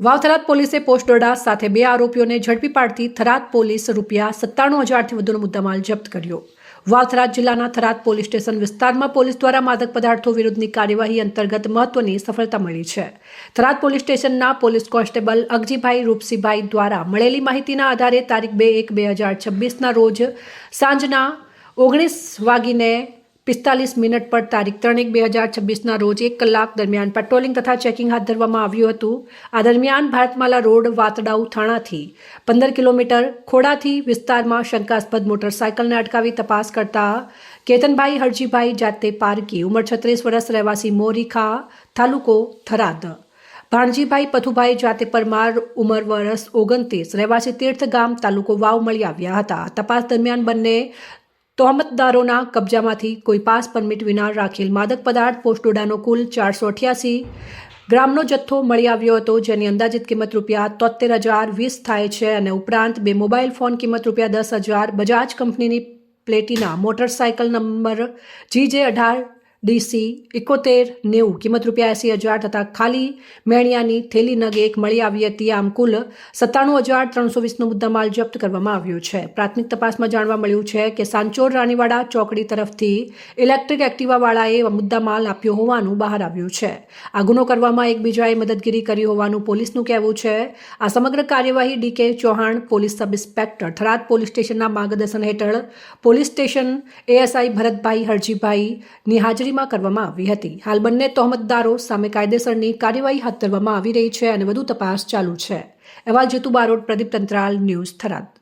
વાવથરાદ પોલીસે પોસ્ટ દોરડા સાથે બે આરોપીઓને ઝડપી પાડતી થરાદ પોલીસ રૂપિયા સત્તાણું હજારથી વધુનો મુદ્દામાલ જપ્ત કર્યો. વાવથરાદ જિલ્લાના થરાદ પોલીસ સ્ટેશન વિસ્તારમાં પોલીસ દ્વારા માદક પદાર્થો વિરુદ્ધની કાર્યવાહી અંતર્ગત મહત્વની સફળતા મળી છે. થરાદ પોલીસ સ્ટેશનના પોલીસ કોન્સ્ટેબલ અગજીભાઈ રૂપસીભાઈ દ્વારા મળેલી માહિતીના આધારે તારીખ બે એક બે હજાર છવ્વીસના રોજ સાંજના ઓગણીસ વાગીને પિસ્તાલીસ મિનિટ પર તારીખ ત્રણ એક બે હજાર છવ્વીસના રોજ એક કલાક દરમિયાન પેટ્રોલિંગ તથા ચેકિંગ હાથ ધરવામાં આવ્યું હતું. આ દરમિયાન ભારતમાલા રોડ વાતડાઉ થાણાથી પંદર કિલોમીટર ખોડાથી વિસ્તારમાં શંકાસ્પદ મોટરસાયકલને અટકાવી તપાસ કરતા કેતનભાઈ હરજીભાઈ જાતે પારકી ઉંમર છત્રીસ વર્ષ રહેવાસી મોરીખા, તાલુકો થરાદ. ભાણજીભાઈ પથુભાઈ જાતે પરમાર ઉંમર વર્ષ ઓગણત્રીસ રહેવાસી તીર્થ ગામ તાલુકો વાવ મળી આવ્યા હતા. તપાસ દરમિયાન બંને તોહમતદારોના કબજામાંથી કોઈ પાસ પરમિટ વિના રાખેલ માદક પદાર્થ, પોસ્ટોડાનો કુલ ચારસો અઠ્યાસી ગ્રામનો જથ્થો મળી આવ્યો હતો, જેની અંદાજિત કિંમત રૂપિયા તોતેર હજાર વીસ થાય છે અને ઉપરાંત બે મોબાઈલ ફોન કિંમત રૂપિયા દસ હજાર બજાજ કંપનીની પ્લેટિના મોટરસાયકલ નંબર જી જે અઢાર ડીસી એકોતેર નેવું. કિંમત રૂપિયા એંસી હજાર તથા ખાલી મેણિયાની થેલી નગ એક મળી આવી હતી. આમ કુલ સત્તાણું હજાર ત્રણસો વીસનો મુદ્દામાલ જપ્ત કરવામાં આવ્યો છે. પ્રાથમિક તપાસમાં જાણવા મળ્યું છે કે સાંચોર રાણીવાડા ચોકડી તરફથી ઇલેક્ટ્રિક એક્ટિવાવાળાએ મુદ્દામાલ આપ્યો હોવાનું બહાર આવ્યું છે. આ ગુનો કરવામાં એકબીજાએ મદદગીરી કરી હોવાનું પોલીસનું કહેવું છે. આ સમગ્ર કાર્યવાહી DK Chauhan police sub inspector Tharad police સ્ટેશનના માર્ગદર્શન હેઠળ પોલીસ સ્ટેશન એએસઆઈ ભરતભાઈ હરજીભાઈની હાજરીમાં કરવામાં આવી હતી. હાલ બંને તહોમતદારો સામે કાયદેસરની કાર્યવાહી હાથ ધરવામાં આવી રહી છે અને વધુ તપાસ ચાલુ છે. અહેવાલ જેતુ બારોટ પ્રદીપ તંત્રાલ, ન્યૂઝ થરાદ.